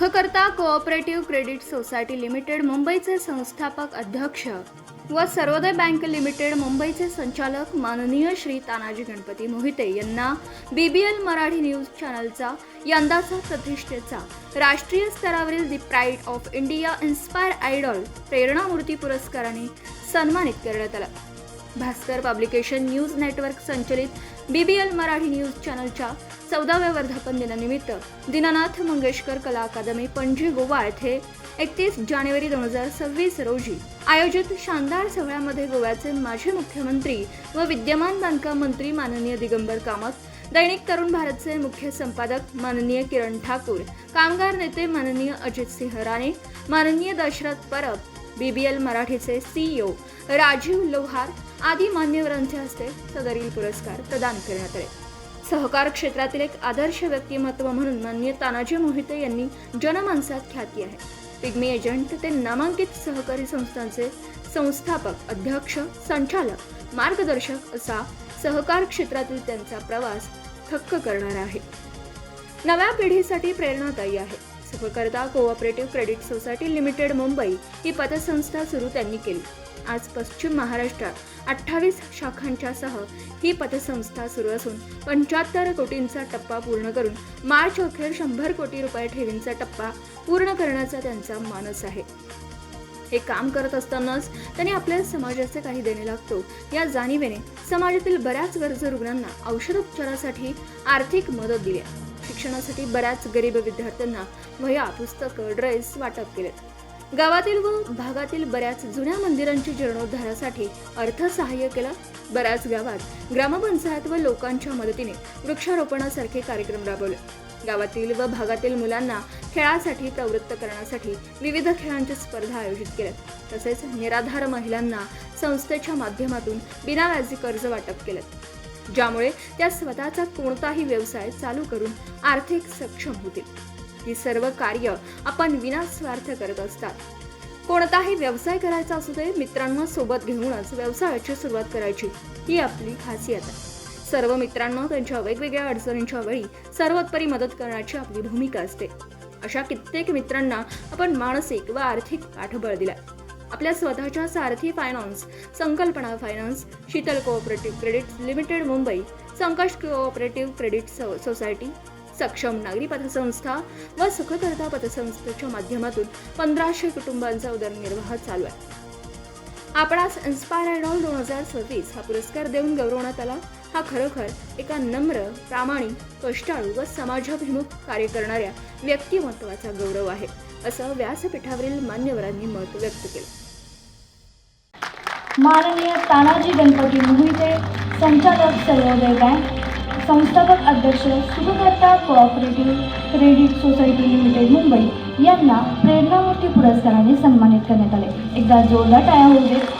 Sukhkarta cooperative credit society limited मुंबईचे संस्थापक अध्यक्ष व सर्वोदय बँक लिमिटेड मुंबईचे संचालक माननीय श्री तानाजी गणपती मोहिते यांना B B L Marathi news चॅनलचा यंदाचा प्रतिष्ठेचा राष्ट्रीय स्तरावरील the pride of India inspire idol प्रेरणामूर्ती पुरस्काराने सन्मानित करण्यात आला. भास्कर पब्लिकेशन न्यूज नेटवर्क संचलित B B L Marathi news चॅनलच्या चौदाव्या वर्धापन दिनानिमित्त दीनानाथ मंगेशकर कला अकादमी पणजी गोवा येथे एकतीस जानेवारी दोन हजार सव्वीस रोजी आयोजित शानदार सोहळ्यामध्ये गोव्याचे माजी मुख्यमंत्री व विद्यमान बांधकाम मंत्री माननीय दिगंबर कामत दैनिक तरुण भारतचे मुख्य संपादक माननीय किरण ठाकूर कामगार नेते माननीय अजित सिंह राणे माननीय दशरथ परब बीबीएल मराठीचे सीईओ राजीव लोहार आदी मान्यवरांच्या हस्ते सदरील पुरस्कार प्रदान करण्यात आले. सहकार क्षेत्रातील एक आदर्श व्यक्तिमत्व म्हणून मान्य तानाजी मोहिते यांनी जनमानसात ख्याती आहे. पिग्मी एजंट ते नामांकित सहकारी संस्थांचे संस्थापक अध्यक्ष संचालक मार्गदर्शक असा सहकार क्षेत्रातील त्यांचा प्रवास थक्क करणारा आहे. नव्या पिढीसाठी प्रेरणादायी आहे. Sukhkarta cooperative credit society limited Mumbai ही पतसंस्था सुरू त्यांनी केली. आज पश्चिम महाराष्ट्रात अठ्ठावीस शाखांच्या सह ही पतसंस्था सुरू असून पंच्याहत्तर कोटींचा टप्पा पूर्ण करून मार्च अखेर शंभर कोटी रुपये ठेवींचा टप्पा पूर्ण करण्याचा त्यांचा मानस आहे. हे काम करत असतानाच त्यांनी आपल्या समाजाचे काही देणे लागतो. या जाणीवेने समाजातील बऱ्याच गरजू रुग्णांना औषधोपचारासाठी आर्थिक मदत दिली. शिक्षणासाठी बऱ्याच गरीब विद्यार्थ्यांना वह्या पुस्तकं ड्रेस वाटप केले गावातील व भागातील बऱ्याच जुन्या मंदिरांची जीर्णोद्धारासाठी अर्थसहाय्य केलं. बऱ्याच गावात ग्रामपंचायत व लोकांच्या मदतीने वृक्षारोपणासारखे कार्यक्रम राबवले. गावातील व भागातील मुलांना खेळासाठी प्रवृत्त करण्यासाठी विविध खेळांच्या स्पर्धा आयोजित केल्या तसेच निराधार महिलांना संस्थेच्या माध्यमातून बिनाव्याजी कर्ज वाटप केलं. ज्यामुळे त्या स्वतःचा कोणताही व्यवसाय चालू करून आर्थिक सक्षम होतील. ही सर्व कार्य आपण विनास्वार्थ करत असतात. कोणताही व्यवसाय करायचा असू दे मित्रांना सोबत घेऊनच व्यवसायाची सुरुवात करायची. ही आपली खासियत आहे. सर्व मित्रांना त्यांच्या वेगवेगळ्या अडचणींच्या वेळी सर्वोत्परी मदत करण्याची आपली भूमिका असते. अशा कित्येक मित्रांना आपण मानसिक व आर्थिक पाठबळ दिलाय. आपल्या स्वतःच्या सारथी फायनान्स संकल्पना finance Sheetal cooperative credit limited Mumbai Sankasht cooperative credit so- society सक्षम नागरी पतसंस्था व सुखकर्ता पतसंस्थेच्या माध्यमातून पंधराशे कुटुंबांचा उदरनिर्वाह चालू आहे. आपणास इन्स्पायर ऑल दोन हजार सव्वीस हा पुरस्कार देऊन गौरवण्यात आला. हा खरोखर एका नम्र प्रामाणिक कष्टाळू व समाजाभिमुख कार्य करणाऱ्या व्यक्तिमत्वाचा गौरव आहे असं व्यासपीठावरील मान्यवरांनी मत व्यक्त केलं. माननीय तानाजी गणपती मोहिते संचालक सर्वोदय बँक संस्थापक अध्यक्ष Sukhkarta cooperative credit society limited Mumbai यांना प्रेरणामूर्ती पुरस्काराने सन्मानित करण्यात आले. एकदा जोरदार टाळ्या होऊ देत